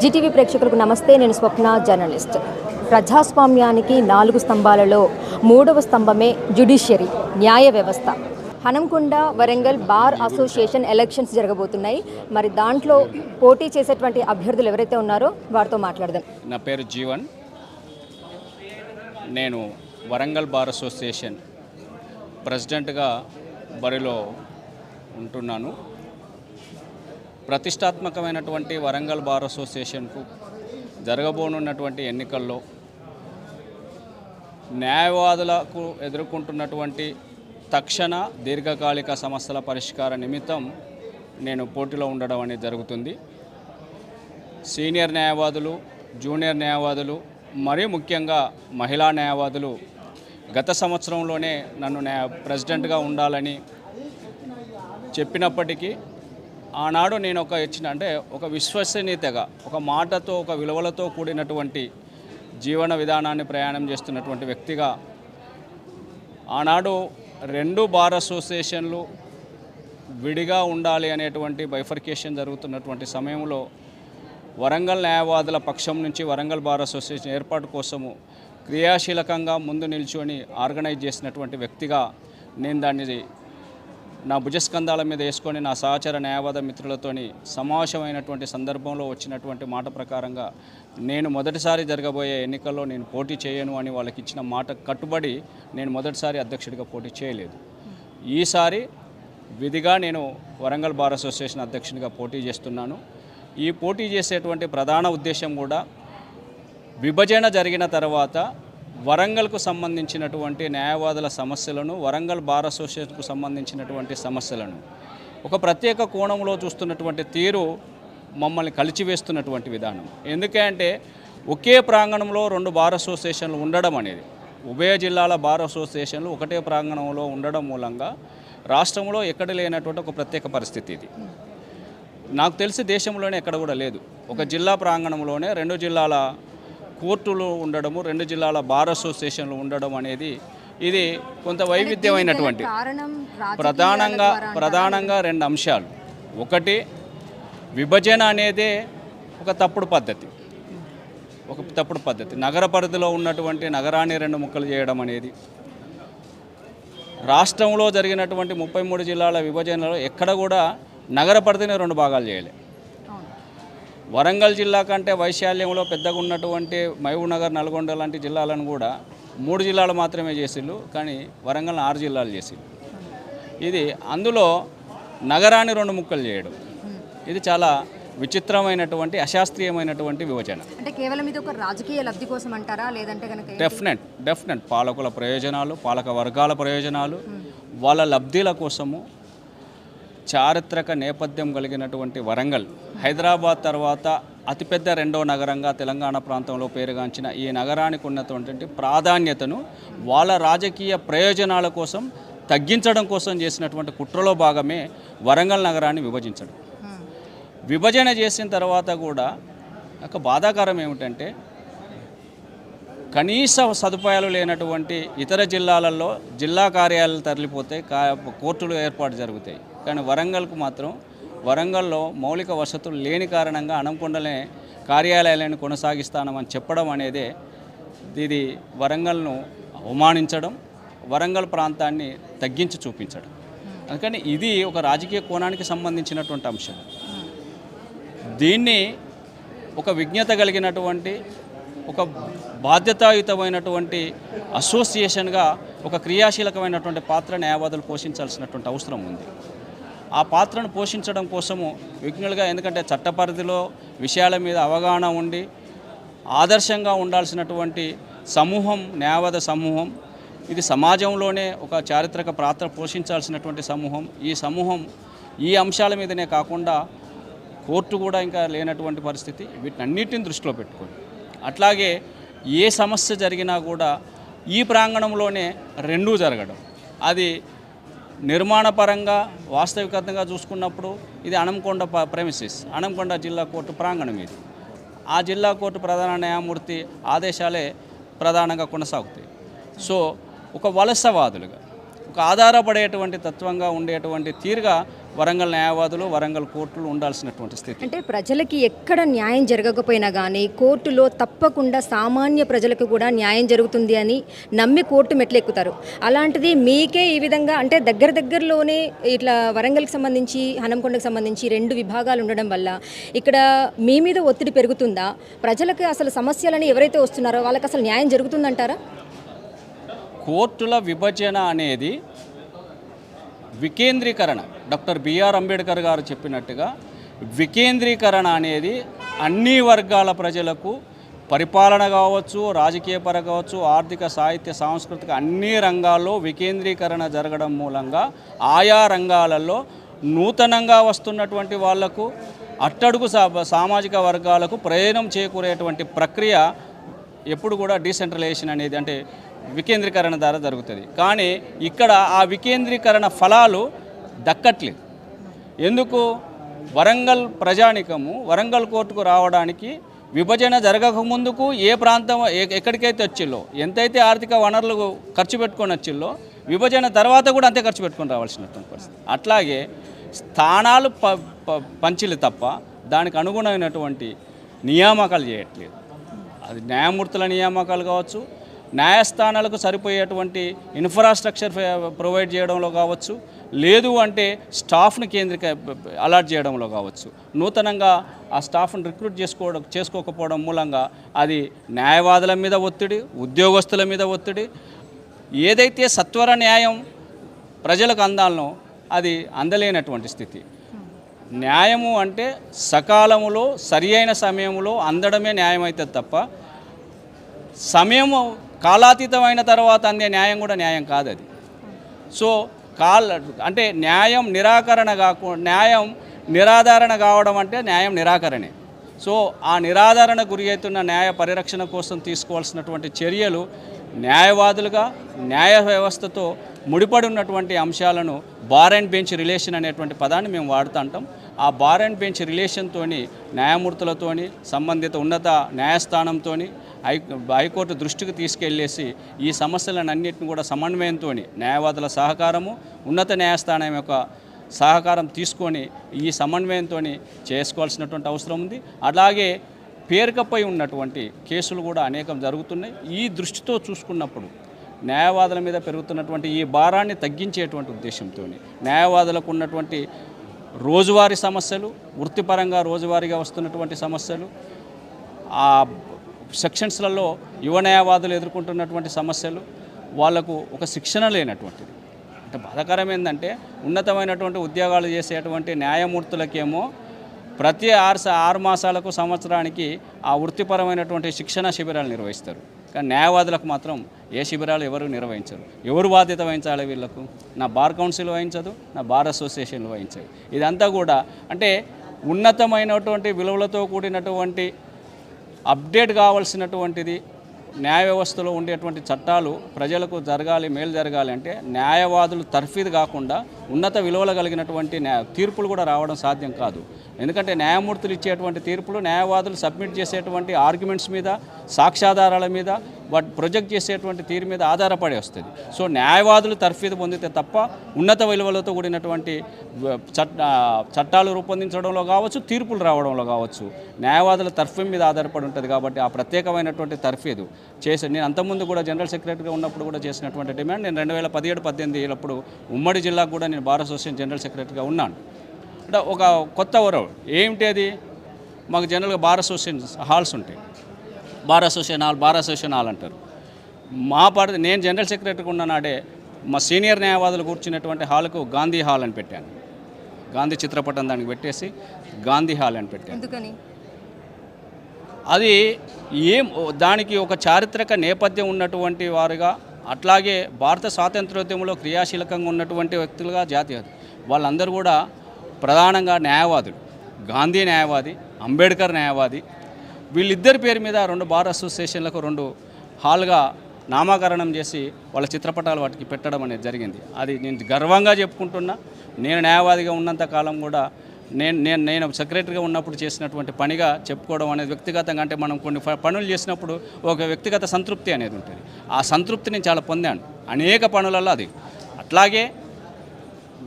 Zee TV ప్రేక్షకులకు నమస్తే నేను స్వప్న జర్నలిస్ట్. ప్రజాస్వామ్యానికి నాలుగు స్తంభాలలో మూడవ స్తంభమే జ్యుడిషియరీ న్యాయ వ్యవస్థ. Hanamkonda Warangal bar association elections జరగబోతున్నాయి. మరి దాంట్లో పోటీ చేసేటువంటి అభ్యర్థులు ఎవరైతే ఉన్నారో వారితో మాట్లాడదాం. నా పేరు జీవన్. నేను వరంగల్ బార్ అసోసియేషన్ ప్రెసిడెంట్గా బరిలో ఉంటున్నాను. ప్రతిష్టాత్మకమైనటువంటి వరంగల్ బార్ అసోసియేషన్కు జరగబోనున్నటువంటి ఎన్నికల్లో న్యాయవాదులకు ఎదుర్కొంటున్నటువంటి తక్షణ దీర్ఘకాలిక సమస్యల పరిష్కార నిమిత్తం నేను పోటీలో ఉండడం అనేది జరుగుతుంది. సీనియర్ న్యాయవాదులు జూనియర్ న్యాయవాదులు మరీ ముఖ్యంగా మహిళా న్యాయవాదులు గత సంవత్సరంలోనే నన్ను న్యాయ ప్రెసిడెంట్గా ఉండాలని చెప్పినప్పటికీ ఆనాడు నేను ఒక ఇచ్చిన అంటే ఒక విశ్వసనీయతగా ఒక మాటతో ఒక విలువలతో కూడినటువంటి జీవన విధానాన్ని ప్రయాణం చేస్తున్నటువంటి వ్యక్తిగా ఆనాడు రెండు బార్ అసోసియేషన్లు విడిగా ఉండాలి అనేటువంటి బైఫర్కేషన్ జరుగుతున్నటువంటి సమయంలో వరంగల్ న్యాయవాదుల పక్షం నుంచి వరంగల్ బార్ అసోసియేషన్ ఏర్పాటు కోసము క్రియాశీలకంగా ముందు నిల్చొని ఆర్గనైజ్ చేసినటువంటి వ్యక్తిగా నేను దాన్ని నా భుజస్కంధాల మీద వేసుకొని నా సహచర న్యాయవాద మిత్రులతోని సమావేశమైనటువంటి సందర్భంలో వచ్చినటువంటి మాట ప్రకారంగా నేను మొదటిసారి జరగబోయే ఎన్నికల్లో నేను పోటీ చేయను అని వాళ్ళకి ఇచ్చిన మాట కట్టుబడి నేను మొదటిసారి అధ్యక్షుడిగా పోటీ చేయలేదు. ఈసారి విధిగా నేను వరంగల్ బార్ అసోసియేషన్ అధ్యక్షునిగా పోటీ చేస్తున్నాను. ఈ పోటీ చేసేటువంటి ప్రధాన ఉద్దేశం కూడా విభజన జరిగిన తర్వాత వరంగల్కు సంబంధించినటువంటి న్యాయవాదుల సమస్యలను వరంగల్ బార్ అసోసియేషన్కు సంబంధించినటువంటి సమస్యలను ఒక ప్రత్యేక కోణంలో చూస్తున్నటువంటి తీరు మమ్మల్ని కలిచివేస్తున్నటువంటి విధానం. ఎందుకంటే ఒకే ప్రాంగణంలో రెండు బార్ అసోసియేషన్లు ఉండడం అనేది ఉభయ జిల్లాల బార్ అసోసియేషన్లు ఒకటే ప్రాంగణంలో ఉండడం మూలంగా రాష్ట్రంలో ఎక్కడ లేనటువంటి ఒక ప్రత్యేక పరిస్థితి ఇది. నాకు తెలిసి దేశంలోనే ఎక్కడ కూడా లేదు. ఒక జిల్లా ప్రాంగణంలోనే రెండు జిల్లాల కోర్టులు ఉండడము రెండు జిల్లాల బార్ అసోసియేషన్లు ఉండడం అనేది ఇది కొంత వైవిధ్యమైనటువంటి ప్రధానంగా ప్రధానంగా రెండు అంశాలు. ఒకటి విభజన అనేదే ఒక తప్పుడు పద్ధతి. ఒక తప్పుడు పద్ధతి. నగర పరిధిలో ఉన్నటువంటి నగరాన్ని రెండు ముక్కలు చేయడం అనేది. రాష్ట్రంలో జరిగినటువంటి ముప్పై మూడు జిల్లాల విభజనలో ఎక్కడ కూడా నగర పరిధిని రెండు భాగాలు చేయలే. వరంగల్ జిల్లా కంటే వైశాల్యంలో పెద్దగా ఉన్నటువంటి మహబూబ్నగర్ నల్గొండ లాంటి జిల్లాలను కూడా మూడు జిల్లాలు మాత్రమే చేసిళ్ళు కానీ వరంగల్ ఆరు జిల్లాలు చేసిళ్ళు. ఇది అందులో నగరాన్ని రెండు ముక్కలు చేయడం. ఇది చాలా విచిత్రమైనటువంటి అశాస్త్రీయమైనటువంటి విభజన. అంటే కేవలం ఇది ఒక రాజకీయ లబ్ధి కోసం అంటారా? లేదంటే కనుక డెఫినెట్ డెఫినెట్. పాలకుల ప్రయోజనాలు పాలక వర్గాల ప్రయోజనాలు వాళ్ళ లబ్ధిల కోసము చారిత్రక నేపథ్యం కలిగినటువంటి వరంగల్ హైదరాబాద్ తర్వాత అతిపెద్ద రెండో నగరంగా తెలంగాణ ప్రాంతంలో పేరుగాంచిన ఈ నగరానికి ఉన్నటువంటి ప్రాధాన్యతను వాళ్ళ రాజకీయ ప్రయోజనాల కోసం తగ్గించడం కోసం చేసినటువంటి కుట్రలో భాగమే వరంగల్ నగరాన్ని విభజించడం. విభజన చేసిన తర్వాత కూడా ఒక బాధాకరం ఏమిటంటే కనీస సదుపాయాలు లేనటువంటి ఇతర జిల్లాలలో జిల్లా కార్యాలయాలు తరలిపోతే కా కోర్టులు ఏర్పాటు జరుగుతాయి. కానీ వరంగల్కు మాత్రం వరంగల్లో మౌలిక వసతులు లేని కారణంగా అనంకొండలే కార్యాలయాలను కొనసాగిస్తానమని చెప్పడం అనేదే ఇది వరంగల్ను అవమానించడం వరంగల్ ప్రాంతాన్ని తగ్గించి చూపించడం. అందుకని ఇది ఒక రాజకీయ కోణానికి సంబంధించినటువంటి అంశం. దీన్ని ఒక విజ్ఞత కలిగినటువంటి ఒక బాధ్యతాయుతమైనటువంటి అసోసియేషన్గా ఒక క్రియాశీలకమైనటువంటి పాత్ర న్యాయవాదులు పోషించాల్సినటువంటి అవసరం ఉంది. ఆ పాత్రను పోషించడం కోసము విఘ్నులుగా ఎందుకంటే చట్ట పరిధిలో విషయాల మీద అవగాహన ఉండి ఆదర్శంగా ఉండాల్సినటువంటి సమూహం న్యాయవాద సమూహం ఇది సమాజంలోనే ఒక చారిత్రక పాత్ర పోషించాల్సినటువంటి సమూహం. ఈ సమూహం ఈ అంశాల మీదనే కాకుండా కోర్టు కూడా ఇంకా లేనటువంటి పరిస్థితి. వీటన్నిటిని దృష్టిలో పెట్టుకొని అట్లాగే ఏ సమస్య జరిగినా కూడా ఈ ప్రాంగణంలోనే రెండూ జరగడం. అది నిర్మాణపరంగా వాస్తవికతంగా చూసుకున్నప్పుడు ఇది అనంకొండ ప్రెమిసిస్ అనంకొండ జిల్లా కోర్టు ప్రాంగణం ఇది. ఆ జిల్లా కోర్టు ప్రధాన న్యాయమూర్తి ఆదేశాలే ప్రధానంగా కొనసాగుతాయి. సో ఒక వలసవాదులుగా ఒక ఆధారపడేటువంటి తత్వంగా ఉండేటువంటి తీరుగా వరంగల్ న్యాయవాదులు వరంగల్ కోర్టులు ఉండాల్సినటువంటి స్థితి. అంటే ప్రజలకి ఎక్కడ న్యాయం జరగకపోయినా కానీ కోర్టులో తప్పకుండా సామాన్య ప్రజలకు కూడా న్యాయం జరుగుతుంది అని నమ్మి కోర్టు మెట్లెక్కుతారు. అలాంటిది మీకే ఈ విధంగా అంటే దగ్గర దగ్గరలోనే ఇట్లా వరంగల్కి సంబంధించి హనంకొండకు సంబంధించి రెండు విభాగాలు ఉండడం వల్ల ఇక్కడ మీ మీద ఒత్తిడి పెరుగుతుందా? ప్రజలకు అసలు సమస్యలని ఎవరైతే వస్తున్నారో వాళ్ళకి అసలు న్యాయం జరుగుతుందంటారా? కోర్టుల విభజన అనేది వికేంద్రీకరణ. డాక్టర్ బిఆర్ అంబేద్కర్ గారు చెప్పినట్టుగా వికేంద్రీకరణ అనేది అన్ని వర్గాల ప్రజలకు పరిపాలన కావచ్చు రాజకీయ పర కావచ్చు ఆర్థిక సాహిత్య సాంస్కృతిక అన్ని రంగాల్లో వికేంద్రీకరణ జరగడం మూలంగా ఆయా రంగాలలో నూతనంగా వస్తున్నటువంటి వాళ్ళకు అట్టడుగు సా- సామాజిక వర్గాలకు ప్రయోజనం చేకూరేటువంటి ప్రక్రియ ఎప్పుడు కూడా డీసెంట్రలైజేషన్ అనేది అంటే వికేంద్రీకరణ ద్వారా జరుగుతుంది. కానీ ఇక్కడ ఆ వికేంద్రీకరణ ఫలాలు దక్కట్లేదు. ఎందుకు? వరంగల్ ప్రజానికము వరంగల్ కోర్టుకు రావడానికి విభజన జరగక ముందుకు ఏ ప్రాంతం ఎ- ఎక్కడికైతే వచ్చిల్లో ఎంతైతే ఆర్థిక వనరులు ఖర్చు పెట్టుకొని వచ్చిల్లో విభజన తర్వాత కూడా అంతే ఖర్చు పెట్టుకొని రావాల్సినటువంటి పరిస్థితి. అట్లాగే స్థానాలు ప ప- పంచిలు తప్ప దానికి అనుగుణమైనటువంటి నియామకాలు చేయట్లేదు. అది న్యాయమూర్తుల నియామకాలు కావచ్చు న్యాయస్థానాలకు సరిపోయేటువంటి ఇన్ఫ్రాస్ట్రక్చర్ ప్రొవైడ్ చేయడంలో కావచ్చు లేదు అంటే స్టాఫ్ను కేంద్రీక అలాట్ చేయడంలో కావచ్చు. నూతనంగా ఆ స్టాఫ్ను రిక్రూట్ చేసుకోవడం చేసుకోకపోవడం మూలంగా అది న్యాయవాదుల మీద ఒత్తిడి ఉద్యోగస్తుల మీద ఒత్తిడి ఏదైతే సత్వర న్యాయం ప్రజలకు అందాలనో అది అందలేనటువంటి స్థితి. న్యాయము అంటే సకాలములో సరి అయిన సమయంలో అందడమే న్యాయం తప్ప సమయము కాలాతీతమైన తర్వాత అందే న్యాయం కూడా న్యాయం కాదు అది సో కాల్ అంటే న్యాయం నిరాకరణ కాకుండా న్యాయం నిరాధారణ కావడం అంటే న్యాయం నిరాకరణే. సో ఆ నిరాధారణ గురి అవుతున్న న్యాయ పరిరక్షణ కోసం తీసుకోవాల్సినటువంటి చర్యలు న్యాయవాదులుగా న్యాయ వ్యవస్థతో ముడిపడి ఉన్నటువంటి అంశాలను బార్ అండ్ బెంచ్ రిలేషన్ అనేటువంటి పదాన్ని మేము వాడుతూ ఉంటాం. ఆ బార్ అండ్ బెంచ్ రిలేషన్తోని న్యాయమూర్తులతోని సంబంధిత ఉన్నత న్యాయస్థానంతోని హై హైకోర్టు దృష్టికి తీసుకెళ్ళేసి ఈ సమస్యలన్నింటిని కూడా సమన్వయంతో న్యాయవాదుల సహకారము ఉన్నత న్యాయస్థానం యొక్క సహకారం తీసుకొని ఈ సమన్వయంతో చేసుకోవాల్సినటువంటి అవసరం ఉంది. అలాగే పేరుకపై ఉన్నటువంటి కేసులు కూడా అనేకం జరుగుతున్నాయి. ఈ దృష్టితో చూసుకున్నప్పుడు న్యాయవాదుల మీద పెరుగుతున్నటువంటి ఈ భారాన్ని తగ్గించేటువంటి ఉద్దేశంతో న్యాయవాదులకు ఉన్నటువంటి రోజువారీ సమస్యలు వృత్తిపరంగా రోజువారీగా వస్తున్నటువంటి సమస్యలు ఆ సెక్షన్స్లలో యువ న్యాయవాదులు ఎదుర్కొంటున్నటువంటి సమస్యలు వాళ్ళకు ఒక శిక్షణ లేనటువంటిది. అంటే బాధాకరం ఏంటంటే ఉన్నతమైనటువంటి ఉద్యోగాలు చేసేటువంటి న్యాయమూర్తులకేమో ప్రతి ఆరు ఆరు మాసాలకు సంవత్సరానికి ఆ వృత్తిపరమైనటువంటి శిక్షణ శిబిరాలు నిర్వహిస్తారు. కానీ న్యాయవాదులకు మాత్రం ఏ శిబిరాలు ఎవరు నిర్వహించరు. ఎవరు బాధ్యత వహించాలి వీళ్ళకు నా బార్ కౌన్సిల్ వహించదు నా బార్ అసోసియేషన్లు వహించదు ఇదంతా కూడా అంటే ఉన్నతమైనటువంటి విలువలతో కూడినటువంటి అప్డేట్ కావాల్సినటువంటిది న్యాయ వ్యవస్థలో ఉండేటువంటి చట్టాలు ప్రజలకు జరగాలి మేలు జరగాలి అంటే న్యాయవాదులు తర్ఫీదు కాకుండా ఉన్నత విలువలు కలిగినటువంటి న్యాయ తీర్పులు కూడా రావడం సాధ్యం కాదు. ఎందుకంటే న్యాయమూర్తులు ఇచ్చేటువంటి తీర్పులు న్యాయవాదులు సబ్మిట్ చేసేటువంటి ఆర్గ్యుమెంట్స్ మీద సాక్ష్యాధారాల మీద వాటి ప్రొజెక్ట్ చేసేటువంటి తీరు మీద ఆధారపడి వస్తుంది. సో న్యాయవాదులు తర్ఫీదు పొందితే తప్ప ఉన్నత విలువలతో కూడినటువంటి చట్ట చట్టాలు రూపొందించడంలో కావచ్చు తీర్పులు రావడంలో కావచ్చు న్యాయవాదుల తర్ఫీ మీద ఆధారపడి ఉంటుంది కాబట్టి ఆ ప్రత్యేకమైనటువంటి తర్ఫీదు చేసి నేను అంతకుముందు కూడా జనరల్ సెక్రటరీగా ఉన్నప్పుడు కూడా చేసినటువంటి డిమాండ్ నేను రెండు వేల పదిహేడు పద్దెనిమిది అప్పుడు ఉమ్మడి జిల్లాకు కూడా నేను బార్ అసోసియేషన్ జనరల్ సెక్రటరీగా ఉన్నాను. అంటే ఒక కొత్త వరం. ఏమిటి అది? మాకు జనరల్గా బార్ అసోసియేషన్ హాల్స్ ఉంటాయి. Bar association hall bar association hall అంటారు. మా పరిధి నేను జనరల్ సెక్రటరీగా ఉన్న నాడే మా సీనియర్ న్యాయవాదులు కూర్చున్నటువంటి హాల్కు గాంధీ హాల్ అని పెట్టాను. గాంధీ చిత్రపటం దానికి పెట్టేసి గాంధీ హాల్ అని పెట్టాను. అది ఏం దానికి ఒక చారిత్రక నేపథ్యం ఉన్నటువంటి వారుగా అట్లాగే భారత స్వాతంత్రోద్యమంలో క్రియాశీలకంగా ఉన్నటువంటి వ్యక్తులుగా జాతీయ వాళ్ళందరూ కూడా ప్రధానంగా న్యాయవాదులు. గాంధీ న్యాయవాది అంబేద్కర్ న్యాయవాది. వీళ్ళిద్దరి పేరు మీద రెండు బార్ అసోసియేషన్లకు రెండు హాల్గా నామకరణం చేసి వాళ్ళ చిత్రపటాలు వాటికి పెట్టడం అనేది జరిగింది. అది నేను గర్వంగా చెప్పుకుంటున్నా. నేను న్యాయవాదిగా ఉన్నంత కాలం కూడా నేను నేను నేను సెక్రటరీగా ఉన్నప్పుడు చేసినటువంటి పనిగా చెప్పుకోవడం అనేది వ్యక్తిగతంగా అంటే మనం కొన్ని పనులు చేసినప్పుడు ఒక వ్యక్తిగత సంతృప్తి అనేది ఉంటుంది. ఆ సంతృప్తి నేను చాలా పొందాను. అనేక పనులలో అది. అట్లాగే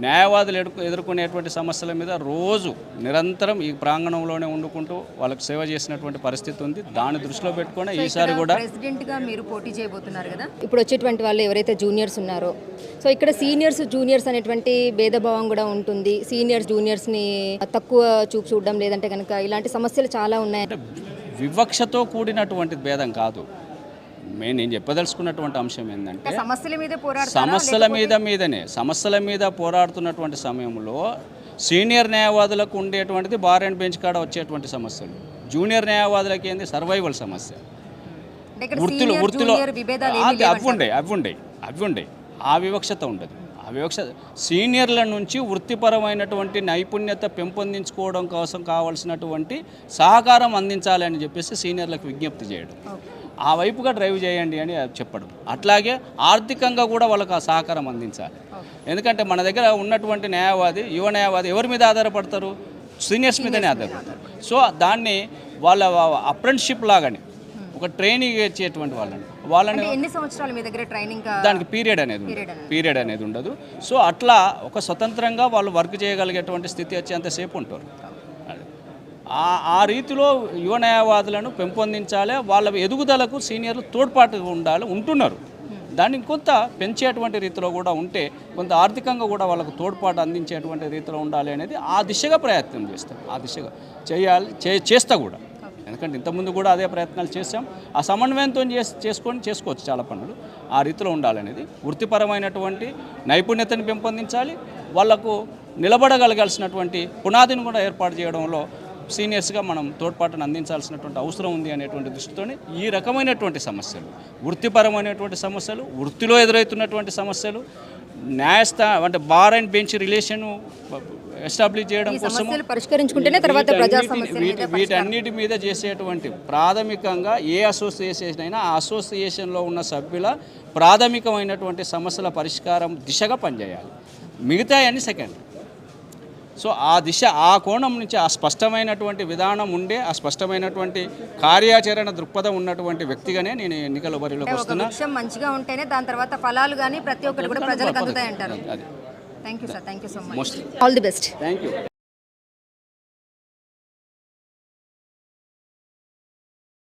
న్యాయవాదులు ఎదుర్కొ ఎదుర్కొనేటువంటి సమస్యల మీద రోజు నిరంతరం ఈ ప్రాంగణంలోనే వండుకుంటూ వాళ్ళకి సేవ చేసినటువంటి పరిస్థితి ఉంది. దాన్ని దృష్టిలో పెట్టుకొని ఈసారి కూడా ప్రెసిడెంట్గా మీరు పోటీ చేయబోతున్నారు కదా? ఇప్పుడు వచ్చేటువంటి వాళ్ళు ఎవరైతే జూనియర్స్ ఉన్నారో సో ఇక్కడ సీనియర్స్ జూనియర్స్ అనేటువంటి భేదభావం కూడా ఉంటుంది. సీనియర్స్ జూనియర్స్ని తక్కువ చూపు చూడడం లేదంటే కనుక ఇలాంటి సమస్యలు చాలా ఉన్నాయి. అంటే వివక్షతో కూడినటువంటి భేదం కాదు. మెయిన్ నేను చెప్పదలుచుకున్నటువంటి అంశం ఏంటంటే సమస్యల మీద సమస్యల మీద మీదనే సమస్యల మీద పోరాడుతున్నటువంటి సమయంలో సీనియర్ న్యాయవాదులకు ఉండేటువంటిది బార్ అండ్ బెంచ్ కాడ వచ్చేటువంటి సమస్యలు. జూనియర్ న్యాయవాదులకి ఏంది? సర్వైవల్ సమస్య. వృత్తిలో వృత్తిలో అవి ఉండే అవి ఉండే అవి ఉండే ఆ వివక్షత ఉండదు. ఆ వివక్ష సీనియర్ల నుంచి వృత్తిపరమైనటువంటి నైపుణ్యత పెంపొందించుకోవడం కోసం కావాల్సినటువంటి సహకారం అందించాలి అని చెప్పేసి సీనియర్లకు విజ్ఞప్తి చేయడం. ఆ వైపుగా డ్రైవ్ చేయండి అని చెప్పడం. అట్లాగే ఆర్థికంగా కూడా వాళ్ళకి ఆ సహకారం అందించాలి. ఎందుకంటే మన దగ్గర ఉన్నటువంటి న్యాయవాది యువ న్యాయవాది ఎవరి మీద ఆధారపడతారు? సీనియర్స్ మీదనే ఆధారపడతారు. సో దాన్ని వాళ్ళ అప్రెంటిషిప్ లాగానే ఒక ట్రైనింగ్ ఇచ్చేటువంటి వాళ్ళని. వాళ్ళని ఎన్ని సంవత్సరాలు మీ దగ్గర ట్రైనింగ్ దానికి పీరియడ్ అనేది ఉండదు. పీరియడ్ అనేది ఉండదు. సో అట్లా ఒక స్వతంత్రంగా వాళ్ళు వర్క్ చేయగలిగేటువంటి స్థితి వచ్చేంతసేపు ఉంటారు. ఆ ఆ రీతిలో యువ న్యాయవాదులను పెంపొందించాలి. వాళ్ళ ఎదుగుదలకు సీనియర్లు తోడ్పాటు ఉండాలి ఉంటున్నారు. దాన్ని కొంత పెంచేటువంటి రీతిలో కూడా ఉంటే కొంత ఆర్థికంగా కూడా వాళ్ళకు తోడ్పాటు అందించేటువంటి రీతిలో ఉండాలి అనేది ఆ దిశగా ప్రయత్నం చేస్తాం. ఆ దిశగా చేయాలి చే చేస్తా కూడా. ఎందుకంటే ఇంతకుముందు కూడా అదే ప్రయత్నాలు చేసాం ఆ సమన్వయంతో చేసి చేసుకొని చేసుకోవచ్చు చాలా పనులు. ఆ రీతిలో ఉండాలనేది వృత్తిపరమైనటువంటి నైపుణ్యతను పెంపొందించాలి. వాళ్ళకు నిలబడగలగాల్సినటువంటి పునాదిని కూడా ఏర్పాటు చేయడంలో సీనియర్స్గా మనం తోడ్పాటును అందించాల్సినటువంటి అవసరం ఉంది అనేటువంటి దృష్టితోనే ఈ రకమైనటువంటి సమస్యలు వృత్తిపరమైనటువంటి సమస్యలు వృత్తిలో ఎదురవుతున్నటువంటి సమస్యలు న్యాయస్థా అంటే bar and bench relation establish చేయడం సమస్యలు పరిష్కరించుకుంటేనే తర్వాత వీటన్నిటి మీద చేసేటువంటి ప్రాథమికంగా ఏ అసోసియేషన్ అయినా ఆ అసోసియేషన్లో ఉన్న సభ్యుల ప్రాథమికమైనటువంటి సమస్యల పరిష్కారం దిశగా పనిచేయాలి. మిగతా అన్ని సెకండ్. సో ఆ దిశ ఆ కోణం నుంచి ఆ స్పష్టమైనటువంటి విధానం ఉండే ఆ స్పష్టమైనటువంటి కార్యాచరణ దృక్పథం ఉన్నటువంటి వ్యక్తిగానే నేను ఎన్నికల బరిలోకి వస్తున్నా. మంచిగా ఉంటేనే దాని తర్వాత ఫలాలు కానీ ప్రతి ఒక్కటి కూడా ప్రజలకు అందుతాయి అంటారు అది. Thank you sir thank you so much mostly all the best thank you